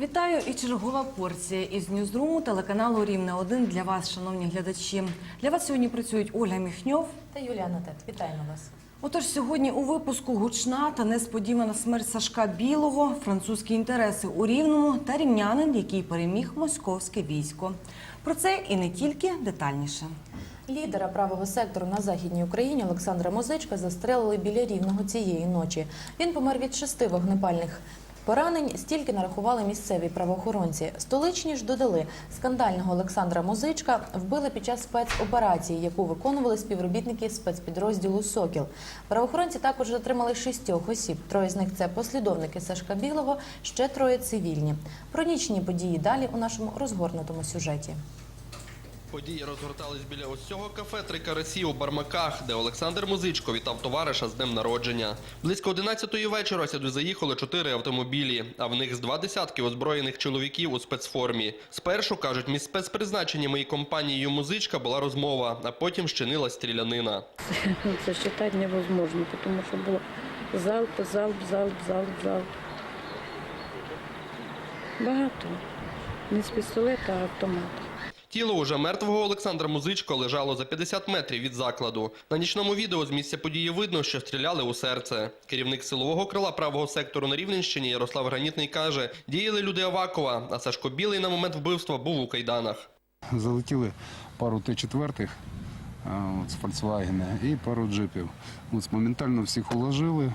Вітаю і чергова порція із ньюзруму телеканалу Рівне 1 для вас, шановні глядачі. Для вас сьогодні працюють Ольга Міхньов. Та Юліана Тет, вітаємо вас. Отож, сьогодні у випуску гучна та несподівана смерть Сашка Білого, французькі інтереси у Рівному та рівнянин, який переміг московське військо. Про це і не тільки детальніше. Лідера правого сектору на західній Україні Олександра Музичка застрелили біля рівного цієї ночі. Він помер від шести вогнепальних. Поранень стільки нарахували місцеві правоохоронці. Столичні ж додали, скандального Олександра Музичка вбили під час спецоперації, яку виконували співробітники спецпідрозділу Сокіл. Правоохоронці також затримали шістьох осіб. Троє з них це послідовники Сашка Білого, ще троє цивільні. Про нічні події далі у нашому розгорнутому сюжеті. Події розгортались біля ось цього кафе «Три карасі» у Бармаках, де Олександр Музичко вітав товариша з днем народження. Близько 11-ї вечора сюди заїхали чотири автомобілі, а в них з два десятки озброєних чоловіків у спецформі. Спершу, кажуть, між спецпризначеннями і компанією Музичка була розмова, а потім щинила стрілянина. Це считать невозможно, тому що було залп, залп, залп, залп, залп. Багато. Не з пістолета, а автомат. Тіло уже мертвого Олександра Музичко лежало за 50 метрів від закладу. На нічному відео з місця події видно, що стріляли у серце. Керівник силового крила правого сектору на Рівненщині Ярослав Гранітний каже, діяли люди Авакова, а Сашко Білий на момент вбивства був у кайданах. Залетіли пару Т-4 з Volkswagen і пару джипів. От, моментально всіх уложили.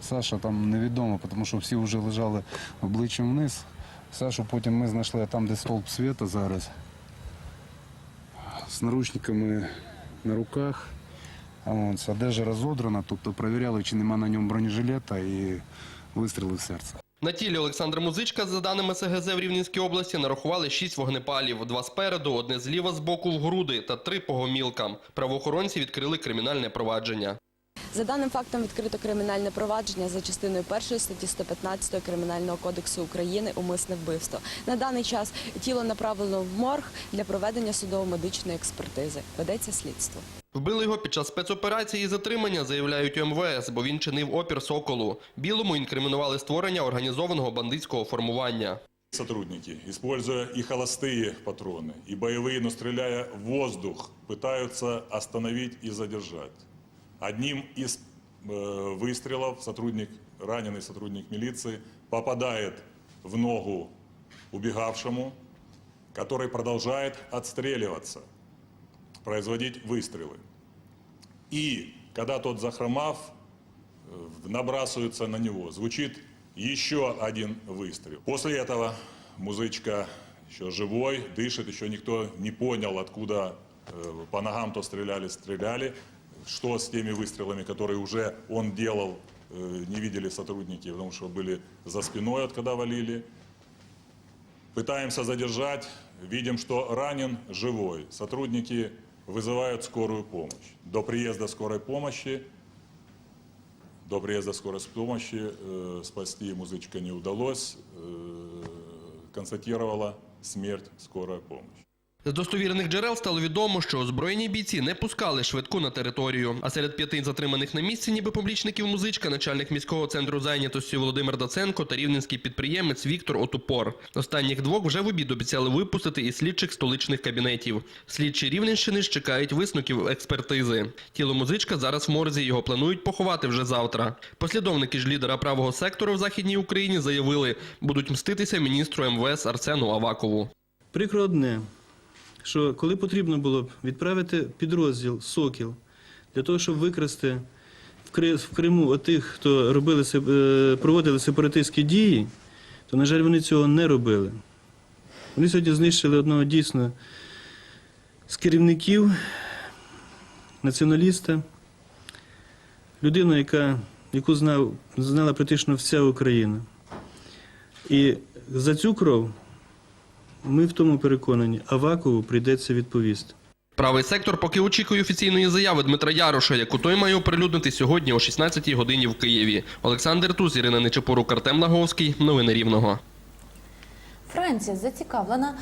Саша там невідомо, тому що всі вже лежали обличчям вниз. Сашу потім ми знайшли там, де стовп світа зараз. З наручниками на руках. От, одежа розодрана, тобто перевіряли, чи нема на ньому бронежилета і вистріли в серце. На тілі Олександра Музичка, за даними СГЗ в Рівненській області, нарахували шість вогнепалів, два спереду, одне зліва з боку в груди та три по гомілкам. Правоохоронці відкрили кримінальне провадження. За даним фактом відкрито кримінальне провадження за частиною першої статті 115 Кримінального кодексу України умисне вбивство. На даний час тіло направлено в морг для проведення судово-медичної експертизи. Ведеться слідство. Вбили його під час спецоперації і затримання, заявляють у МВС, бо він чинив опір Соколу. Білому інкримінували створення організованого бандитського формування. Сотрудники, используя и холостые патроны, и боевые, но стреляя в воздух, пытаются остановить и задержать. Одним из э, выстрелов сотрудник, раненый сотрудник милиции попадает в ногу убегавшему, который продолжает отстреливаться, производить выстрелы. И когда тот захромав, э, набрасываются на него. Звучит еще один выстрел. После этого музычка еще живой, дышит, еще никто не понял, откуда э, по ногам то стреляли, стреляли. Что с теми выстрелами, которые уже он делал, э, не видели сотрудники, потому что были за спиной, от когда валили. Пытаемся задержать, видим, что ранен живой. Сотрудники вызывают скорую помощь. До приезда скорой помощи, до приезда скорой помощи э, спасти музычка не удалось. Э, констатировала смерть скорая помощь. З достовірних джерел стало відомо, що озброєні бійці не пускали швидку на територію. А серед п'яти затриманих на місці, ніби публічників музичка, начальник міського центру зайнятості Володимир Даценко та рівненський підприємець Віктор Отупор. Останніх двох вже в обід обіцяли випустити із слідчих столичних кабінетів. Слідчі Рівненщини ж чекають висновків експертизи. Тіло музичка зараз в морзі. Його планують поховати вже завтра. Послідовники ж лідера правого сектору в західній Україні заявили, будуть мститися міністру МВС Арсену Авакову. Прикро одне, що коли потрібно було б відправити підрозділ Сокіл для того, щоб викрасти в Криму отих, хто робили, е, проводили сепаратистські дії, то, на жаль, вони цього не робили. Вони сьогодні знищили одного дійсно з керівників, націоналіста, людину, яка, яку знав, знала практично вся Україна. І за цю кров ми в тому переконані, Авакову прийдеться відповісти. Правий сектор поки очікує офіційної заяви Дмитра Яроша, яку той має оприлюднити сьогодні о 16-й годині в Києві. Олександр Туз, Ірина Нечепорук, Артем Лаговський. Новини Рівного. Франція зацікавлена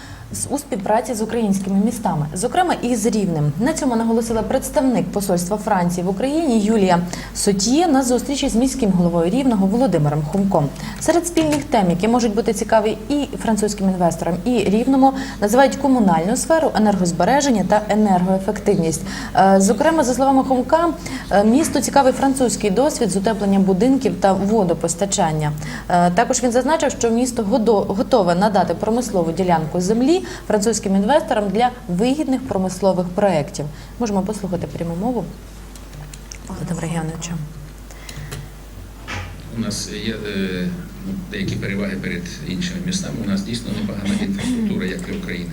у співпраці з українськими містами, зокрема і з Рівнем. На цьому наголосила представник посольства Франції в Україні Юлія Сотіє на зустрічі з міським головою Рівного Володимиром Хумком. Серед спільних тем, які можуть бути цікаві і французьким інвесторам, і рівному, називають комунальну сферу, енергозбереження та енергоефективність. Е, Зокрема, за словами Хомка, е, місту цікавий французький досвід з утеплення будинків та водопостачання. Е, Також він зазначив, що місто готове надати промислову ділянку землі французьким інвесторам для вигідних промислових проєктів. Можемо послухати пряму мову Володимира Євгеновича. У нас є е, деякі переваги перед іншими містами. У нас дійсно непогана інфраструктура, як для України.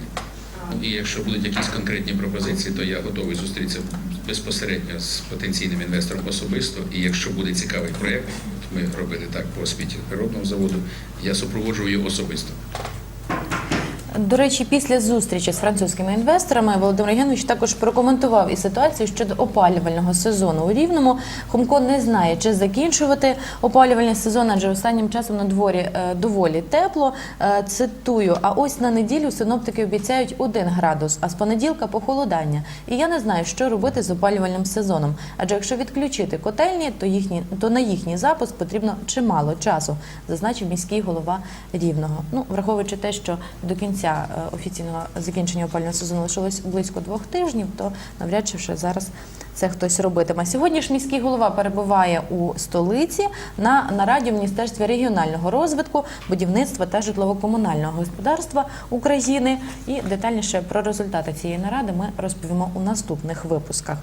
І якщо будуть якісь конкретні пропозиції, то я готовий зустрітися безпосередньо з потенційним інвестором особисто. І якщо буде цікавий проєкт, ми робили так по освіті природного заводу, я супроводжую його особисто. До речі, після зустрічі з французькими інвесторами Володимир Євгенович також прокоментував і ситуацію щодо опалювального сезону у Рівному. Хомко не знає, чи закінчувати опалювальний сезон, адже останнім часом на дворі е, доволі тепло. Е, Цитую: а ось на неділю синоптики обіцяють 1 градус, а з понеділка похолодання. І я не знаю, що робити з опалювальним сезоном. Адже якщо відключити котельні, то їхні то на їхній запуск потрібно чимало часу, зазначив міський голова Рівного. Ну, враховуючи те, що до кінця е, офіційного закінчення опального сезону лишилось близько двох тижнів, то навряд чи вже зараз це хтось робитиме. Сьогодні ж міський голова перебуває у столиці на нараді в Міністерстві регіонального розвитку, будівництва та житлово-комунального господарства України. І детальніше про результати цієї наради ми розповімо у наступних випусках.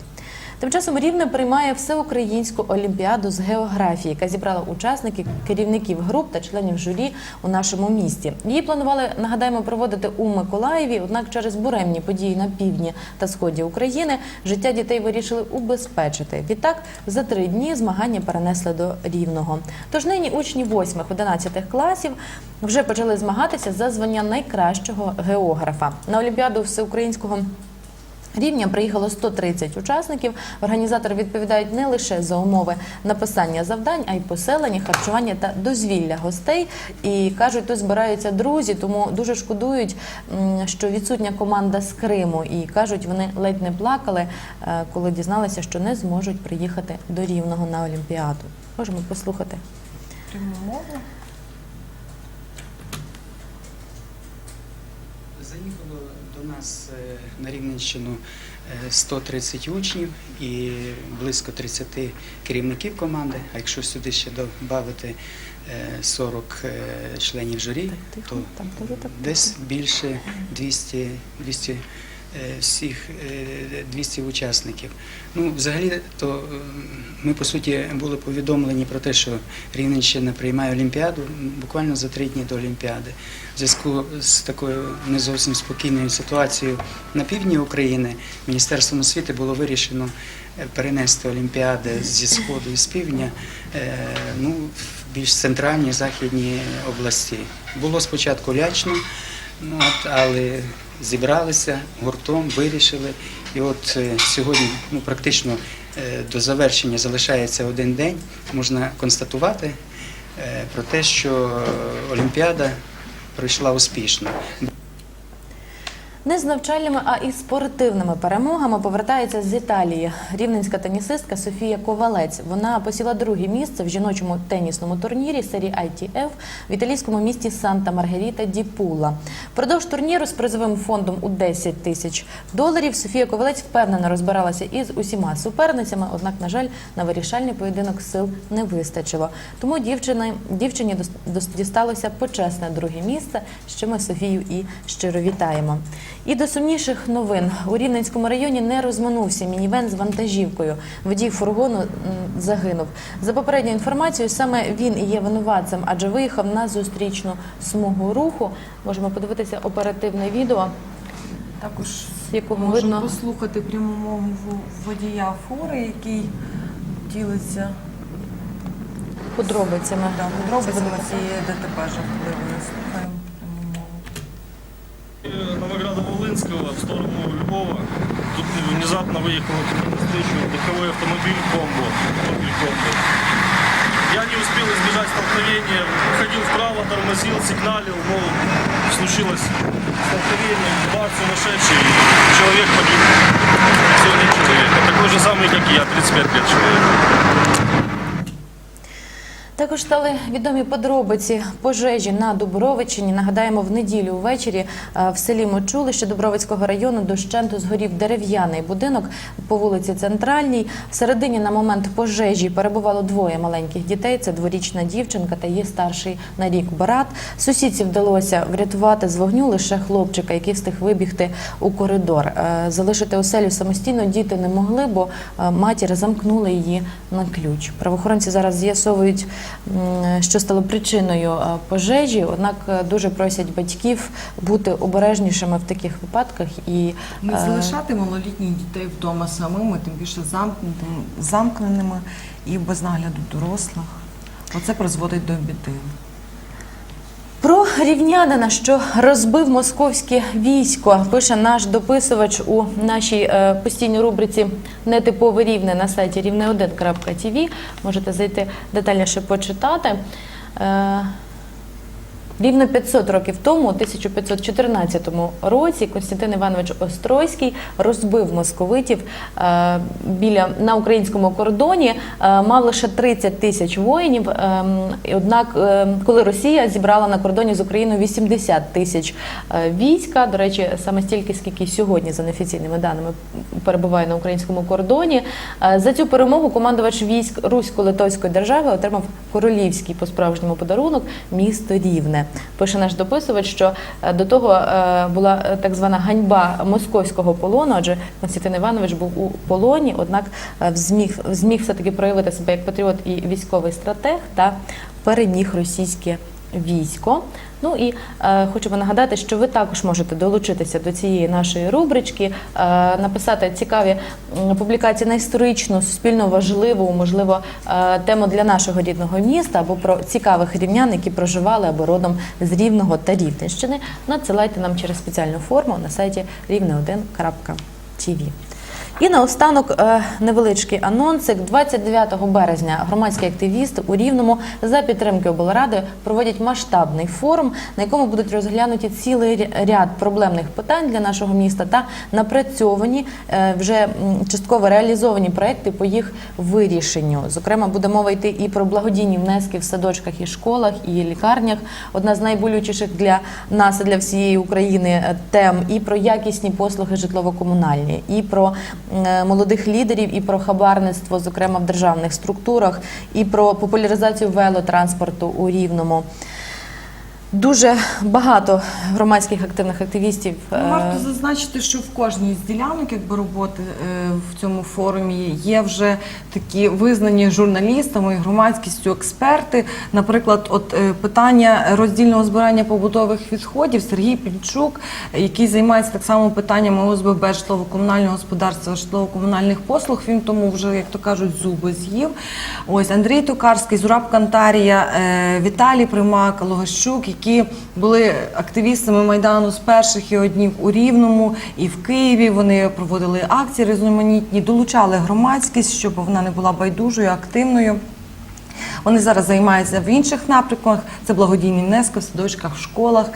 Тим часом Рівне приймає всеукраїнську олімпіаду з географії, яка зібрала учасників, керівників груп та членів журі у нашому місті. Її планували, нагадаємо, проводити у Миколаєві. Однак через буремні події на півдні та сході України життя дітей вирішили убезпечити. Відтак за три дні змагання перенесли до рівного. Тож нині учні 8-11 класів вже почали змагатися за звання найкращого географа на олімпіаду всеукраїнського. Рівня приїхало 130 учасників. Організатори відповідають не лише за умови написання завдань, а й поселення, харчування та дозвілля гостей. І кажуть, тут збираються друзі, тому дуже шкодують, що відсутня команда з Криму. І кажуть, вони ледь не плакали, е, коли дізналися, що не зможуть приїхати до Рівного на Олімпіаду. Можемо послухати. Пряму мову. Заїхало до нас е, на Рівненщину е, 130 учнів і близько 30 керівників команди. А якщо сюди ще додати 40 е, членів журі, то десь більше 200, 200 е, всіх е, 200 учасників. Ну, взагалі, то е, ми по суті були повідомлені про те, що Рівненщина приймає Олімпіаду буквально за три дні до Олімпіади. В зв'язку з такою не зовсім спокійною ситуацією на півдні України Міністерством освіти було вирішено е, перенести Олімпіади зі сходу і з півдня е, ну, в більш центральні західні області. Було спочатку лячно, ну, от, але зібралися гуртом, вирішили. І от е, сьогодні ну, практично е, до завершення залишається один день. Можна констатувати е, про те, що Олімпіада пройшла успішно. Не з навчальними, а і спортивними перемогами повертається з Італії. Рівненська тенісистка Софія Ковалець. Вона посіла друге місце в жіночому тенісному турнірі серії ITF в італійському місті Санта Маргарита ді Пула. Впродовж турніру з призовим фондом у 10 тисяч доларів Софія Ковалець впевнено розбиралася із усіма суперницями. Однак, на жаль, на вирішальний поєдинок сил не вистачило. Тому дівчина, дівчині дісталося почесне друге місце, що ми Софію і щиро вітаємо. І до сумніших новин у Рівненському районі не розминувся мінівен з вантажівкою. Водій фургону загинув. За попередньою інформацією, саме він і є винуватцем, адже виїхав на зустрічну смугу руху. Можемо подивитися оперативне відео, Також з якого можемо видно послухати пряму мову водія фури, який ділиться подробицями. да, подробицями цієї ДТП жахливої. Слухаємо Новограда-Волынского в сторону Львова. Тут внезапно выехал на встречу легковой автомобиль «Комбо». Я не успел избежать столкновения, ходил вправо, тормозил, сигналил, но случилось столкновение, бар сумасшедший, человек погиб. Всего один человек. Такой же самый, как и я, 35 лет человек. Також стали відомі подробиці пожежі на Дубровичині. Нагадаємо, в неділю ввечері е, в селі Мочулище Дубровицького району дощенту згорів дерев'яний будинок по вулиці Центральній. Всередині на момент пожежі перебувало двоє маленьких дітей. Це дворічна дівчинка та її старший на рік брат. Сусідці вдалося врятувати з вогню лише хлопчика, який встиг вибігти у коридор. Е, Залишити оселю самостійно діти не могли, бо е, матір замкнула її на ключ. Правоохоронці зараз з'ясовують, що стало причиною е, пожежі. Однак е, дуже просять батьків бути обережнішими в таких випадках і Не е, залишати малолітніх дітей вдома самими, тим більше замкненими і без нагляду дорослих. Оце призводить до біди. Про рівнянина, що розбив московське військо, пише наш дописувач у нашій е, постійній рубриці Нетипове рівне на сайті рівне1.tv. Можете зайти детальніше почитати. Рівно 500 років тому, у 1514 році, Константин Іванович Острозький розбив московитів е, біля на українському кордоні. Е, мав лише 30 тисяч воїнів. Е, однак, е, коли Росія зібрала на кордоні з Україною 80 тисяч е, війська, до речі, саме стільки, скільки сьогодні, за неофіційними даними, перебуває на українському кордоні. За цю перемогу командувач військ Русько-Литовської держави отримав королівський по справжньому подарунок місто Рівне. Пише наш дописувач, що е, до того е, була е, так звана ганьба московського полону, адже Константин Іванович був у полоні, однак зміг, зміг все-таки проявити себе як патріот і військовий стратег та переміг російське військо. Ну і е, хочемо нагадати, що ви також можете долучитися до цієї нашої рубрички, е, написати цікаві публікації на історичну, суспільно важливу, можливо, е, тему для нашого рідного міста або про цікавих рівнян, які проживали або родом з Рівного та Рівненщини. Надсилайте нам через спеціальну форму на сайті рівне1.tv. І наостанок е, невеличкий анонсик. 29 березня громадські активісти у Рівному за підтримки облради проводять масштабний форум, на якому будуть розглянуті цілий ряд проблемних питань для нашого міста та напрацьовані е, вже частково реалізовані проекти по їх вирішенню. Зокрема, буде мова йти і про благодійні внески в садочках і школах, і лікарнях. Одна з найболючіших для нас і для всієї України е, тем, і про якісні послуги житлово-комунальні, і про молодих лідерів, і про хабарництво, зокрема в державних структурах, і про популяризацію велотранспорту у Рівному. Дуже багато громадських активних активістів. Ну, е, Варто зазначити, що в кожній з ділянок якби роботи е, в цьому форумі є вже такі визнані журналістами і громадськістю експерти. Наприклад, от е, питання роздільного збирання побутових відходів Сергій Пінчук, який займається так само питаннями ОСББ житлово-комунального господарства, житлово-комунальних послуг. Він тому вже, як то кажуть, зуби з'їв. Ось Андрій Токарський, Зураб Кантарія, Віталій Примак, Логащук, які були активістами майдану з перших його днів у Рівному і в Києві. Вони проводили акції різноманітні, долучали громадськість, щоб вона не була байдужою, активною. Вони зараз займаються в інших напрямках. Це благодійні внески в садочках, в школах.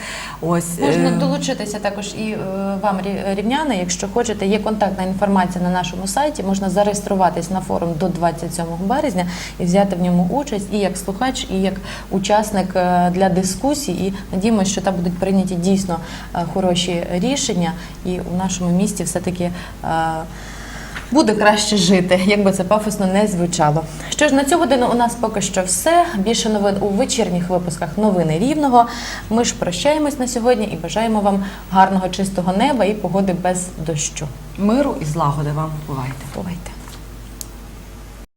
Ось Можна е, долучитися також і е, вам, рі- рівняни, якщо хочете. Є контактна інформація на нашому сайті. Можна зареєструватись на форум до 27 березня і взяти в ньому участь і як слухач, і як учасник е, для дискусій. І надіємося, що там будуть прийняті дійсно хороші рішення, і у нашому місті все таки. Буде краще жити, як би це пафосно не звучало. Що ж на цю годину у нас поки що все. Більше новин у вечірніх випусках новини рівного. Ми ж прощаємось на сьогодні і бажаємо вам гарного чистого неба і погоди без дощу. миру і злагоди вам. Бувайте. Бувайте.